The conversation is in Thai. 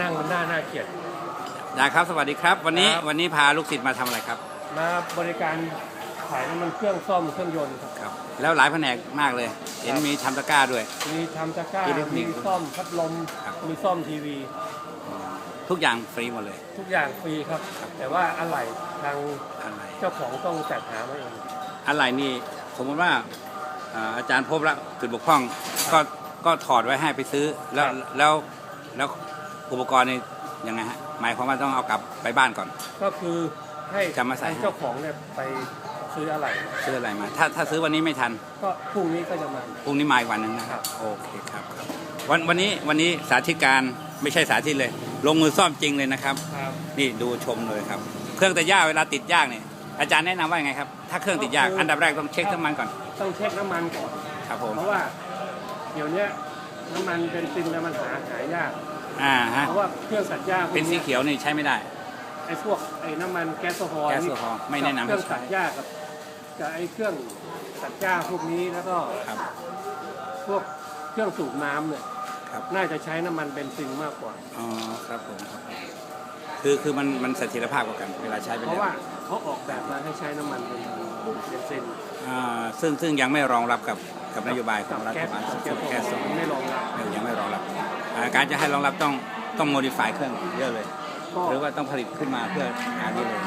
นั่งมันหน้าน่าเกลียดอาจารย์ครับสวัสดีครับ วันนี้ครับ วันนี้พาลูกศิษย์มาทำอะไรครับมาบริการขายน้ำมันเครื่องซ่อมเครื่องยนต์ครับ ครับ แล้วหลายแผนกมากเลย เห็นมีทำตะกร้าด้วย มีทำตะกร้า อิเล็กทรอนิมีกส์ซ่อมพัดลม ครับ มีซ่อมทีวี ทุกอย่างฟรีหมดเลยทุกอย่างฟรีครับ แต่ว่าอะไหล่ทางอะไรเจ้าของต้องจัดหามาเองอะไรนี่สมมติว่าอ่าอาจารย์พบแล้วจุดบกพร่องก็ก็ถอดไว้ให้ไปซื้อแล้วแล้วแล้ว อุปกรณ์นี่ยังไงฮะหมายความว่าต้องเอากลับไปบ้านก่อน ก็คือให้จะมาใส่ ทงเจ้าของเนี่ยไปซื้ออะไหล่มาซื้ออะไรมา ถ้าถ้าซื้อวันนี้ไม่ทันก็พรุ่งนี้ก็จะมา พรุ่งนี้มาอีกวันหนึ่งนะคครัรับบโอเคครับครับวันวันนี้วันนี้สาธิตการไม่ใช่สาธิตเลย ลงมือซ่อมจริงเลยนะครับ ครับนี่ดูชมเลยครับ เครื่องตัดหญ้าเวลาติดยากเนี่ยอาจารย์แนะนำว่าไงครับถ้าเครื่องติดยากอันดับแรกต้องเช็คน้ำมันก่อนต้องเช็คน้ำมันก่อน ครับผมเพราะว่าเดี๋ยวเนี้ยน้ำมันเป็นซินแล้วมันหาหายาก อ่าฮะเพราะว่าเครื่องตัดหญ้าพวกเป็นสียเขียวนี่ใช้ไม่ได้ ไอ้พวกไอ้น้ำมันแก๊สโซฮอล์แก๊สโซฮอล์ไม่แนะนำให้เครื่องใช้ ตัดหญ้ากับกับไอ้เครื่องตัดหญ้าพวกนี้แล้วก็ครับ พวกเครื่องสูบน้ำเนี่ยครับ น่าจะใช้น้ำมันเบนซินมากกว่า อ๋อครับผมครับผมคือคือมันมันเสถียรภาพกว่ากันเวลาใช้ไปเพแล้วราะว่าเขาออกแบบมาให้ใช้น้ำมันเป็นเบนซินอ่าซึ่งซึ่งยังไม่รองรับกับกับนโยบายขกัองบรัฐแก๊สบาลกับส่แก๊วสนโซแก๊สฮอล์ ไม่รองรับเออยังไม่รองรับอ่า การจะให้รองรับต้องต้องโมดิฟายเครื่องเยอะเลย หรือว่าต้องผลิตขึ้นมาเพื่อหานี่เลย